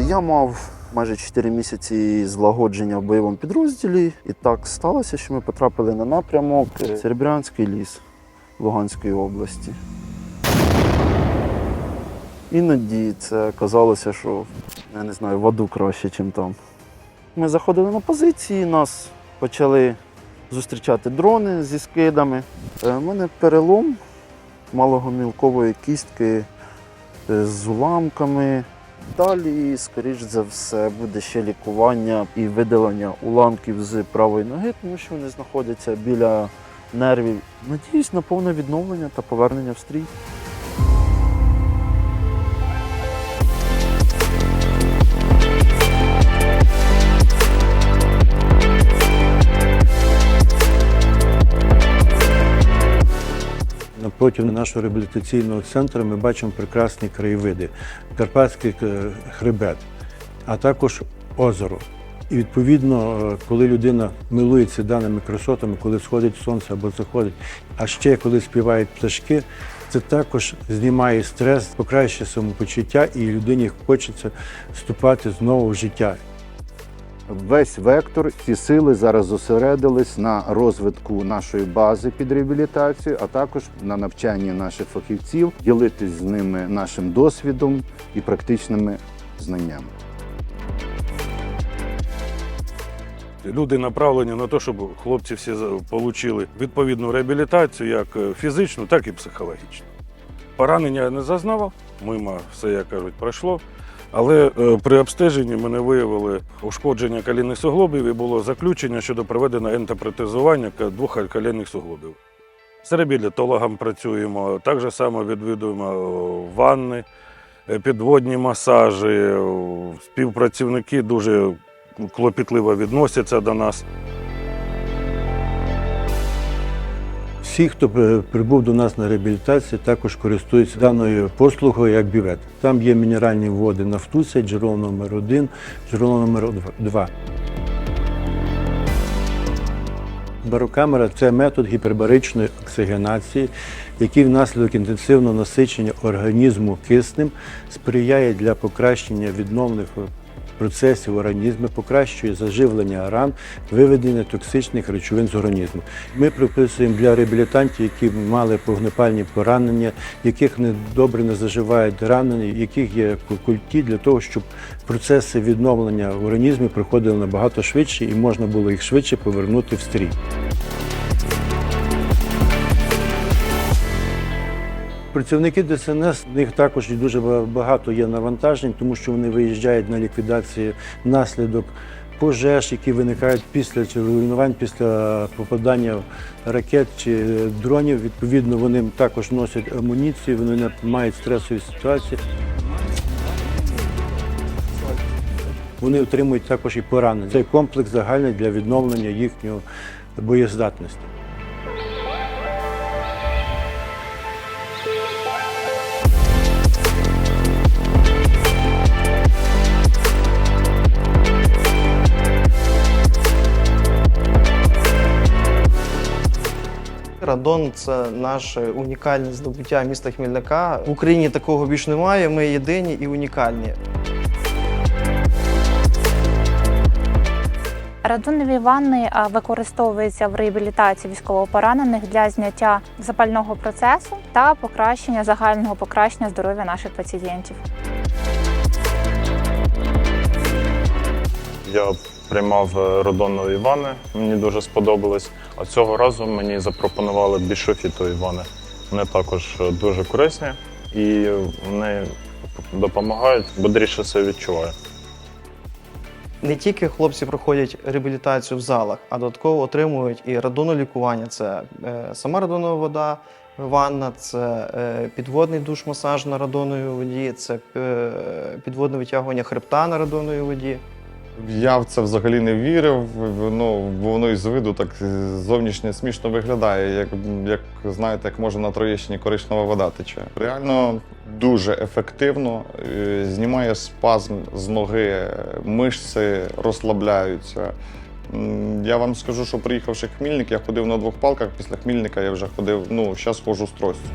Я мав майже 4 місяці злагодження в бойовому підрозділі, і так сталося, що ми потрапили на напрямок е, Серебрянський ліс Луганської області. Іноді це казалося, що я не знаю, в аду краще, ніж там. Ми заходили на позиції, нас почали зустрічати дрони зі скидами. У мене перелом малогомілкової кістки е, з уламками. Далі, скоріш за все, буде ще лікування і видалення уламків з правої ноги, тому що вони знаходяться біля нервів. Надіюсь на повне відновлення та повернення в стрій. Напроти нашого реабілітаційного центру ми бачимо прекрасні краєвиди, Карпатський е, хребет, а також озеро. І відповідно, е, коли людина милується даними красотами, коли сходить сонце або заходить, а ще коли співають пташки, це також знімає стрес, покращує самопочуття, і людині хочеться вступати знову в життя. Весь вектор, ці сили зараз зосередились на розвитку нашої бази під реабілітацію, а також на навчанні наших фахівців, ділитись з ними нашим досвідом і практичними знаннями. Люди направлені на те, щоб хлопці всі отримали відповідну реабілітацію, як е, фізичну, так і психологічну. Поранення я не зазнавав, мимо все, як кажуть, пройшло. Але е, при обстеженні мене виявили ушкодження колінних суглобів і було заключення щодо проведення ентопротезування двох колінних суглобів. З реабілітологом працюємо, так само відвідуємо е, ванни, е, підводні масажі. Співпрацівники дуже клопітливо відносяться до нас. Всі, хто прибув до нас на реабілітацію, також користуються даною послугою як бювет. Там є мінеральні води Нафтуся, джерело номер 1 джерело номер 2 Барокамера це метод гіпербаричної оксигенації, який внаслідок інтенсивного насичення організму киснем сприяє для покращення відновних процесів в організмі, покращує заживлення ран, виведення токсичних речовин з організму. Ми приписуємо для реабілітантів, які мали вогнепальні поранення, яких не добре не заживають ранені, яких є культі, для того, щоб процеси відновлення в організмі проходили набагато швидше і можна було їх швидше повернути в стрій. Працівники ДСНС в них також і дуже багато є навантажень, тому що вони виїжджають на ліквідацію наслідок пожеж, які виникають після чи руйнувань, після попадання ракет чи дронів. Відповідно, вони також носять амуніцію, вони не мають стресові ситуації. Вони отримують також і поранення. Цей комплекс загальний для відновлення їхньої боєздатності. Радон це наше унікальне здобуття міста Хмельника. В Україні такого більш немає. Ми єдині і унікальні. Радонові ванни використовуються в реабілітації військовополонених для зняття запального процесу та покращення загального покращення здоров'я наших пацієнтів. Я приймав е, родоннові ванни, мені дуже сподобалось. А цього разу мені запропонували бішофітові ванни. Вони також е, дуже корисні і вони допомагають, бодріше себе відчуваю. Не тільки хлопці проходять реабілітацію в залах, а додатково отримують і радонолікування. Це е, сама радонова вода, ванна, це підводний душ-масаж на радоновій воді, це підводне витягування хребта на радоновій воді. Я в це взагалі не вірив. Ну, бо воно із виду так зовнішньо смішно виглядає, як, як знаєте, як може на Троєщині коричнева вода тече. Реально дуже ефективно. е, Знімає спазм з ноги, мишці розслабляються. Я вам скажу, що приїхавши Хмільник, я ходив на двох палках. Після Хмільника я вже ходив, ну, зараз ходжу з тростю.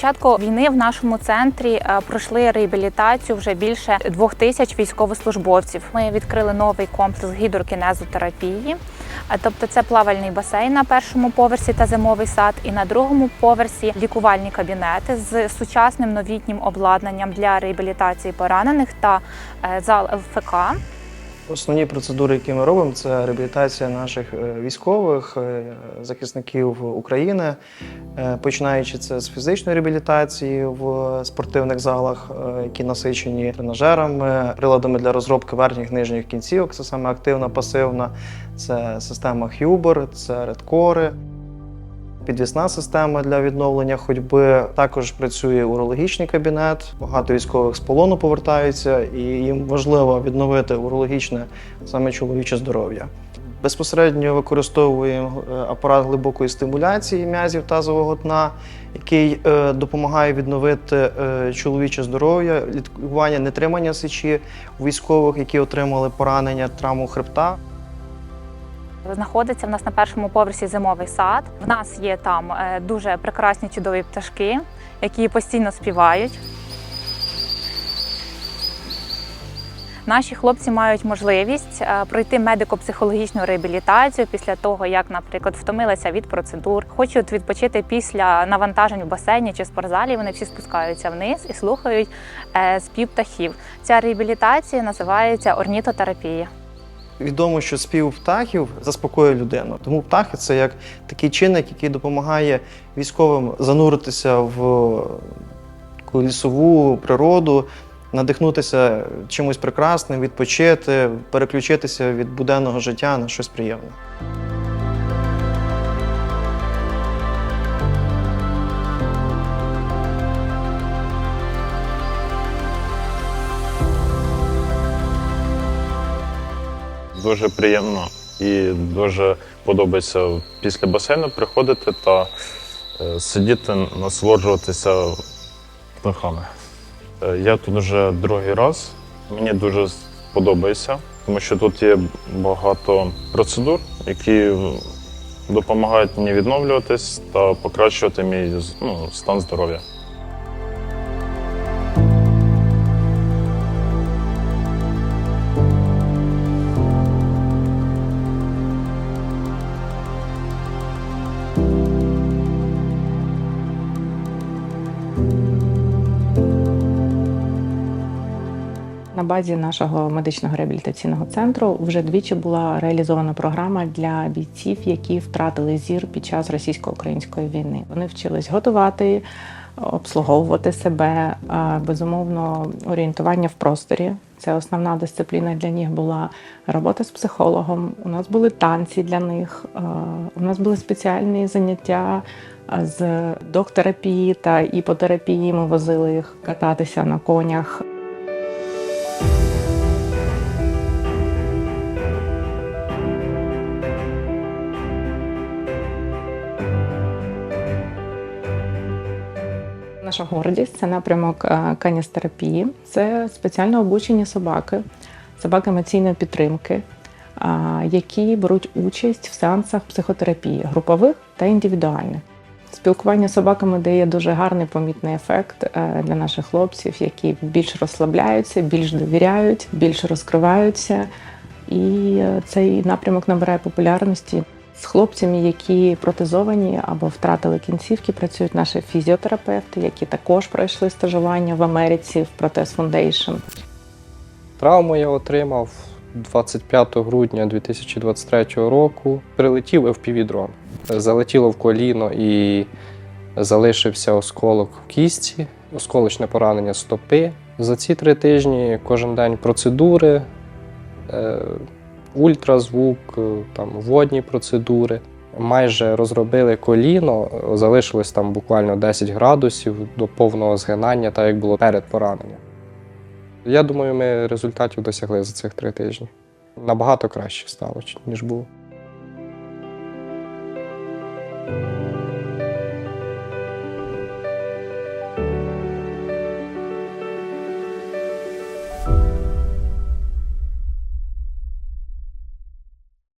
Початку війни в нашому центрі е, пройшли реабілітацію вже більше двох тисяч військовослужбовців. Ми відкрили новий комплекс гідрокінезотерапії. Е, Тобто це плавальний басейн на першому поверсі та зимовий сад, і на другому поверсі лікувальні кабінети з сучасним новітнім обладнанням для реабілітації поранених та е, зал ЛФК. Основні процедури, які ми робимо, це реабілітація наших е, військових, е, захисників України, Е, починаючи це з фізичної реабілітації в спортивних залах, які насичені тренажерами, приладами для розробки верхніх нижніх кінцівок. Це саме активна, пасивна, це система Huber, це редкори. Підвісна система для відновлення ходьби. Також працює урологічний кабінет. Багато військових з полону повертаються, і їм важливо відновити урологічне саме чоловіче здоров'я. Безпосередньо використовуємо е, апарат глибокої стимуляції м'язів тазового дна, який е, допомагає відновити е, чоловіче здоров'я, лікування нетримання сечі військових, які отримали поранення, травму хребта. Знаходиться в нас на першому поверсі зимовий сад. В нас є там е, дуже прекрасні чудові пташки, які постійно співають. Наші хлопці мають можливість е, пройти медико-психологічну реабілітацію після того, як, наприклад, втомилися від процедур, хочуть відпочити після навантажень в басейні чи спортзалі. Вони всі спускаються вниз і слухають е, спів птахів. Ця реабілітація називається орнітотерапія. Відомо, що спів птахів заспокоює людину. Тому птахи це як такий чинник, який допомагає військовим зануритися в лісову природу, надихнутися чимось прекрасним, відпочити, переключитися від буденного життя на щось приємне. Дуже приємно і дуже подобається після басейну приходити та е, сидіти, насолоджуватися птахами. Е, Я тут вже другий раз. Мені дуже подобається, тому що тут є багато процедур, які допомагають мені відновлюватись та покращувати мій ну, стан здоров'я. На базі нашого медичного реабілітаційного центру вже двічі була реалізована програма для бійців, які втратили зір під час російсько-української війни. Вони вчились готувати, обслуговувати себе, безумовно, орієнтування в просторі. Це основна дисципліна для них була робота з психологом. У нас були танці для них. У нас були спеціальні заняття з доктерапії та іпотерапії. Ми возили їх кататися на конях. Наша гордість це напрямок е, каністерапії. Це спеціально обучені собаки, собаки емоційної підтримки, які беруть участь в сеансах психотерапії групових та індивідуальних. Спілкування з собаками дає дуже гарний помітний ефект е, для наших хлопців, які більш розслабляються, більш довіряють, більш розкриваються. І е, цей напрямок набирає популярності. З хлопцями, які протезовані або втратили кінцівки, працюють наші фізіотерапевти, які також пройшли стажування в Америці в Протез Foundation. Травму я отримав 25 грудня 2023 року. Прилетів FPV-дрон. Залетіло в коліно і залишився осколок в кісті, осколочне поранення стопи. За ці три тижні кожен день процедури, е, ультразвук, е, там водні процедури. Майже розробили коліно, залишилось там буквально 10 градусів до повного згинання, так як було перед пораненням. Я думаю, ми результатів досягли за цих три тижні. Набагато краще стало, ніж було.